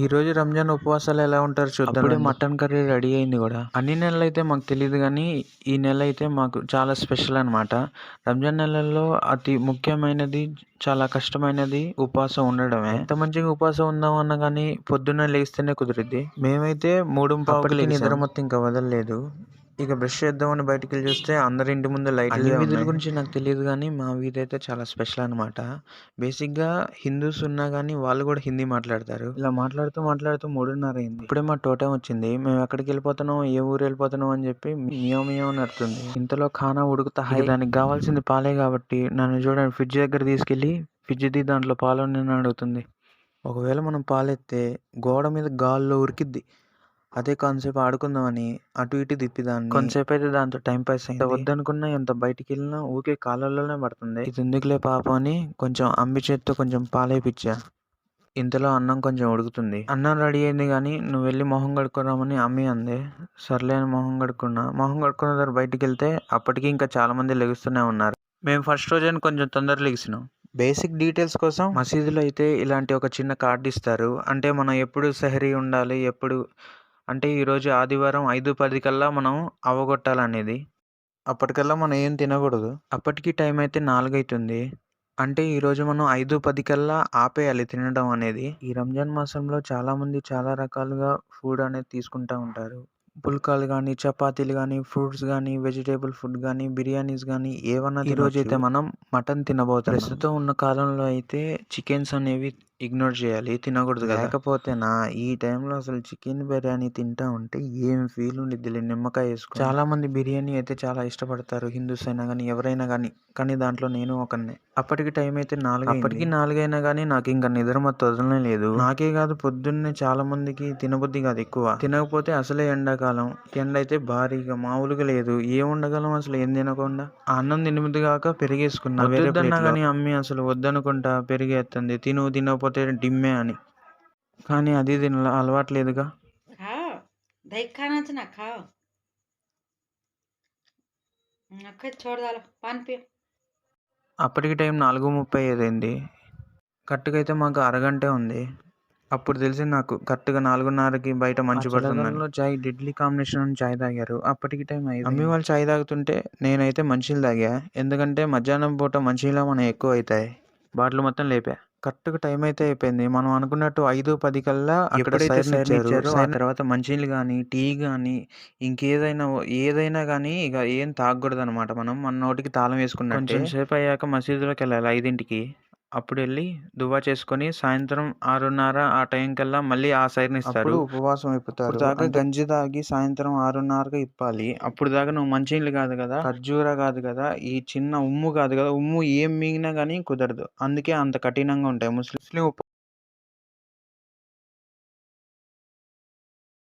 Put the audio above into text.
ఈ రోజు రంజాన్ ఉపవాసాలు ఎలా ఉంటారు చూద్దాం మటన్ కర్రీ రెడీ అయింది కూడా. అన్ని నెలలు అయితే మాకు తెలియదు కానీ ఈ నెల అయితే మాకు చాలా స్పెషల్ అనమాట రంజాన్ నెలల్లో అతి ముఖ్యమైనది చాలా కష్టమైనది ఉపవాసం ఉండడమే. ఎంత మంచిగా ఉపవాసం ఉందాం అన్నా కానీ పొద్దున్న లేస్తేనే కుదిరిద్ది. మేమైతే మూడు పావుకి నిద్ర మొత్తం ఇంకా వదలలేదు. ఇక బ్రష్ చేద్దామని బయటికి వెళ్ళి చూస్తే అందరి ఇంటి ముందు లైట్ వీధుల గురించి నాకు తెలియదు కానీ మా వీధి అయితే చాలా స్పెషల్ అనమాట బేసిక్గా హిందూస్ ఉన్నా కానీ వాళ్ళు కూడా హిందీ మాట్లాడతారు. ఇలా మాట్లాడుతూ మాట్లాడుతూ మూడున్నర అయింది. ఇప్పుడే మా టోటం వచ్చింది. మేము ఎక్కడికి వెళ్ళిపోతున్నాం? ఏ ఊరు వెళ్ళిపోతున్నాం? అని చెప్పి మియో మియో నడుతుంది ఇంతలో ఖానా ఉడుకుతా హై. దానికి కావాల్సింది పాలే కాబట్టి నన్ను చూడండి ఫ్రిడ్జ్ దగ్గర తీసుకెళ్ళి ఫ్రిడ్జ్ది దాంట్లో పాలు నేను అడుగుతుంది. ఒకవేళ మనం పాలెత్తే గోడ మీద గాల్లో ఉరికిద్ది. అదే కాన్సేపు ఆడుకుందామని అటు ఇటు తిప్పిదాన్ని. కొంతసేపు అయితే దాంతో టైం పాస్ అయింది. వద్దనుకున్నా ఎంత బయటికి వెళ్ళినా ఊకే కాళ్ళల్లోనే పడుతుంది. ఇది ఎందుకులే పాపం అని కొంచెం అంబి చేత్తో కొంచెం పాలేపిచ్చా. ఇంతలో అన్నం కొంచెం ఉడుకుతుంది. అన్నం రెడీ అయింది కానీ నువ్వు వెళ్ళి మొహం కడుక్కోరామని అమ్మి అంది. సర్లే అని మొహం కడుక్కున్నా. మొహం కడుక్కున్న తర్వాత బయటికి వెళ్తే అప్పటికి ఇంకా చాలా మంది లెగుస్తూనే ఉన్నారు. మేము ఫస్ట్ రోజు కొంచెం తొందర లెగిసినాం. బేసిక్ డీటెయిల్స్ కోసం మసీదులో అయితే ఇలాంటి ఒక చిన్న కార్డు ఇస్తారు. అంటే మనం ఎప్పుడు సెహరీ ఉండాలి ఎప్పుడు అంటే ఈరోజు ఆదివారం ఐదు పది కల్లా మనం అవగొట్టాలనేది. అప్పటికల్లా మనం ఏం తినకూడదు. అప్పటికి టైం అయితే నాలుగు అవుతుంది అంటే ఈరోజు మనం ఐదు పది కల్లా ఆపేయాలి తినడం అనేది. ఈ రంజాన్ మాసంలో చాలామంది చాలా రకాలుగా ఫుడ్ అనేది తీసుకుంటూ ఉంటారు. పుల్కాలు కానీ చపాతీలు కానీ ఫ్రూట్స్ కానీ వెజిటేబుల్ ఫుడ్ కానీ బిర్యానీస్ కానీ ఏమన్నా ఈరోజు అయితే మనం మటన్ తినబోతాం ప్రస్తుతం ఉన్న కాలంలో అయితే చికెన్స్ అనేవి ఇగ్నోర్ చేయాలి తినకూడదు కదా? లేకపోతే నా ఈ టైంలో అసలు చికెన్ బిర్యానీ తింటా ఉంటే ఏం ఫీల్ ఉండిద్ది నిమ్మకాయ వేసుకో చాలా మంది బిర్యానీ అయితే చాలా ఇష్టపడతారు హిందూస్ అయినా కానీ ఎవరైనా కానీ కానీ దాంట్లో నేను ఒకనే అప్పటికి టైం అయితే నాలుగు అప్పటికి నాలుగైనా కానీ నాకు ఇంకా నిద్ర మొత్తం వదలనే లేదు. నాకే కాదు పొద్దున్నే చాలా మందికి తినబుద్ధి కాదు ఎక్కువ. తినకపోతే అసలే ఎండాకాలం. ఎండ అయితే భారీగా మామూలుగా లేదు. ఏం ఉండగలం అసలు? ఏం తినకుండా. అన్నం తినబుద్ధి కాక పెరిగేసుకున్నా కానీ అమ్మి అసలు వద్దనుకుంటా పెరిగేస్తుంది తిను తినకపోతే లేకపోతే డిమ్మే అని. కానీ అది దీని అలవాటు లేదుగా. అప్పటికి టైం నాలుగు ముప్పై అయింది కరెక్ట్గా మాకు అరగంటే ఉంది. అప్పుడు తెలిసి నాకు కరెక్ట్గా నాలుగున్నరకి బయట మంచి పడుతుంది చాయ్ డిడ్లీ కాంబినేషన్ చాయ్ తాగారు. అప్పటికి టైం అయింది అమ్మి వాళ్ళు చాయ్ తాగుతుంటే నేనైతే మంచిలు తాగా. ఎందుకంటే మధ్యాహ్నం పూట మంచిలా మనం ఎక్కువ అవుతాయి. బాటిల్ మొత్తం లేపా. కరెక్ట్గా టైం అయితే అయిపోయింది. మనం అనుకున్నట్టు ఐదు పది కల్లా ఎప్పుడైతే సైరన్ ఇచ్చారో ఆ తర్వాత మంచినీళ్ళు కానీ టీ కానీ ఇంకేదైనా ఏదైనా కానీ ఇక ఏం తాగకూడదు అనమాట మనం. మన నోటికి తాళం వేసుకున్నట్టు. కొంచెం సేపు అయ్యాక మసీదులోకి వెళ్ళాలి ఐదింటికి. అప్పుడు వెళ్ళి దువా చేసుకొని సాయంత్రం ఆరున్నర ఆ టైం కల్లా మళ్ళీ ఆ సైడ్ ఇస్తారు. ఉపవాసం ఇప్పుతారు. దాకా గంజి తాగి సాయంత్రం ఆరున్నరకి ఇప్పాలి. అప్పుడు దాకా నువ్వు మంచినీళ్ళు కాదు కదా. ఖర్జూర కాదు కదా. ఈ చిన్న ఉమ్ము కాదు కదా. ఉమ్ము ఏం మిగినా కానీ కుదరదు. అందుకే అంత కఠినంగా ఉంటాయి ముస్లిం